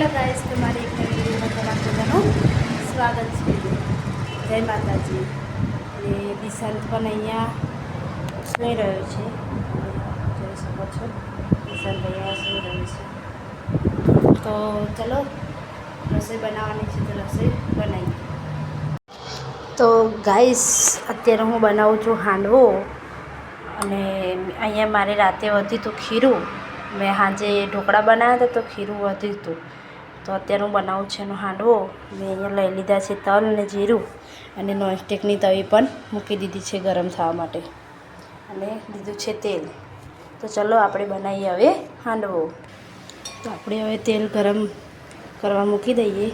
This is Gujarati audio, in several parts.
હેલો ગાઈસ તમારી એક નવી વિડીયોમાં તમારા બધાનું સ્વાગત છે. જય માતાજી. અને દિશાંત પણ અહીંયા સુઈ રહ્યો છે. જોઈ શકો છો. દિશાંત અહીંયા સુઈ રહ્યો છે. તો ચલો, રસોઈ બનાવવાની છે તો રસોઈ બનાવીએ. તો ગાઈસ અત્યારે હું બનાવું છું હાંડવો. અને અહીંયા મારે રાતે વધ્યું હતું ખીરું. મેં સાંજે ઢોકળા બનાવ્યા હતા તો ખીરું વધ્યું હતું. તો અત્યારે હું બનાવું છું એનો હાંડવો. મેં અહીંયા લઈ લીધા છે તલ અને જીરું અને નોનસ્ટિકની તવી પણ મૂકી દીધી છે ગરમ થવા માટે. અને દીધું છે તેલ. તો ચલો આપણે બનાવીએ હવે હાંડવો. તો આપણે હવે તેલ ગરમ કરવા મૂકી દઈએ.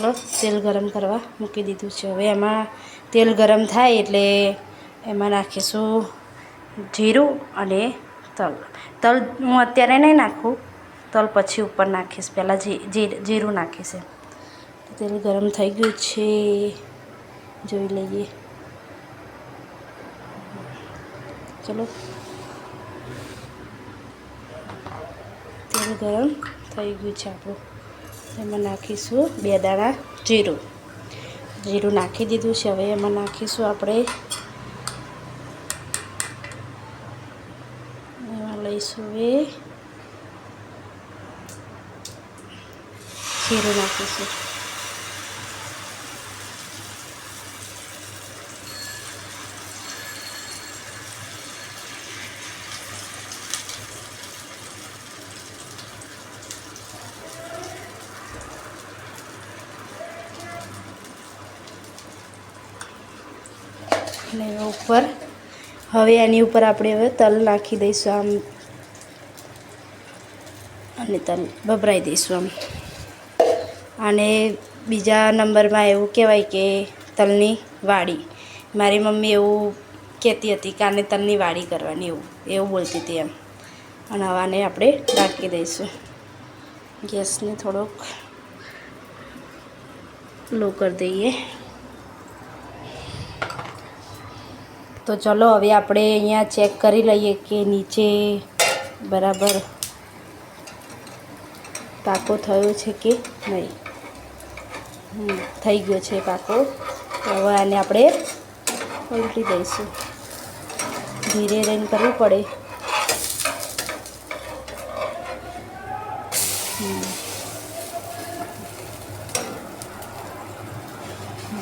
ચલો તેલ ગરમ કરવા મૂકી દીધું છે. હવે એમાં તેલ ગરમ થાય એટલે એમાં નાખીશું જીરું અને તલ. તલ હું અત્યારે નહીં નાખું, તલ પછી ઉપર નાખીશ. પહેલાં જીરું નાખીશ. તેલ ગરમ થઈ ગયું છે. જોઈ લઈએ. ચલો. તેલ ગરમ થઈ ગયું છે આપણું. એમાં નાખીશું બે દાણા જીરું. જીરું નાખી દીધું છે. હવે એમાં નાખીશું આપણે એમાં લઈશું હવે જીરું નાખીશું. અને ઉપર. હવે એની ઉપર આપણે હવે તલ નાખી દઈશું આમ. અને તલ ભભરાઈ દઈશું આમ. અને બીજા નંબરમાં એવું કહેવાય કે તલની વાડી મારી મમ્મી એવું કહેતી હતી કે આને તલની વાડી કરવાની એવું એવું બોલતી હતી એમ. અને હવાને આપણે ઢાંકી દઈશું. ગેસને થોડોક લો કરી દઈએ. તો ચલો હવે આપણે અહીંયા ચેક કરી લઈએ કે નીચે બરાબર પાકો થયો છે કે નહીં. થઈ ગયો છે પાકો. હવે આને આપણે ઉલટી દઈશું. ધીરે રહીને કરવું પડે.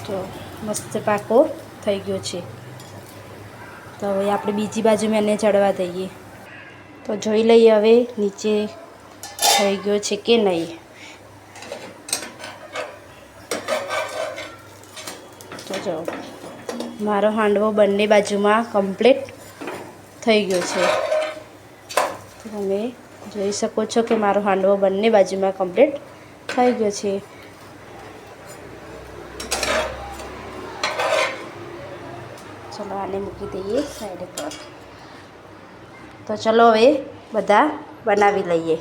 જો, મસ્ત પાકો થઈ ગયો છે. તો હવે આપણે બીજી બાજુ એને ચડવા દઈએ. તો જોઈ લઈએ હવે નીચે થઈ ગયો છે કે નહીં. તો જો, મારો હાંડવો બંને બાજુમાં કમ્પ્લીટ થઈ ગયો છે. તમે જોઈ શકો છો કે મારો હાંડવો બંને બાજુમાં કમ્પ્લીટ થઈ ગયો છે. ચલો આને મૂકી દઈએ સાઈડ પર. તો ચલો હવે બધા બનાવી લઈએ.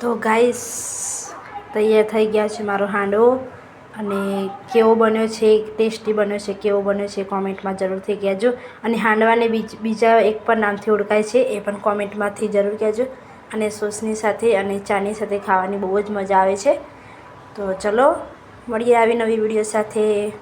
તો ગાઈસ તૈયાર થઈ ગયા છે મારો હાંડવો અને કેવો બન્યો છે, ટેસ્ટી બન્યો છે, કેવો બન્યો છે, કોમેન્ટમાં જરૂરથી કહેજો. અને હાંડવાને બીજ એક પણ નામથી ઓળખાય છે, એ પણ કોમેન્ટમાંથી જરૂર કહેજો. અને સોસની સાથે અને ચાની સાથે ખાવાની બહુ જ મજા આવે છે. તો ચલો, મળીએ આવી નવી વીડિયો સાથે.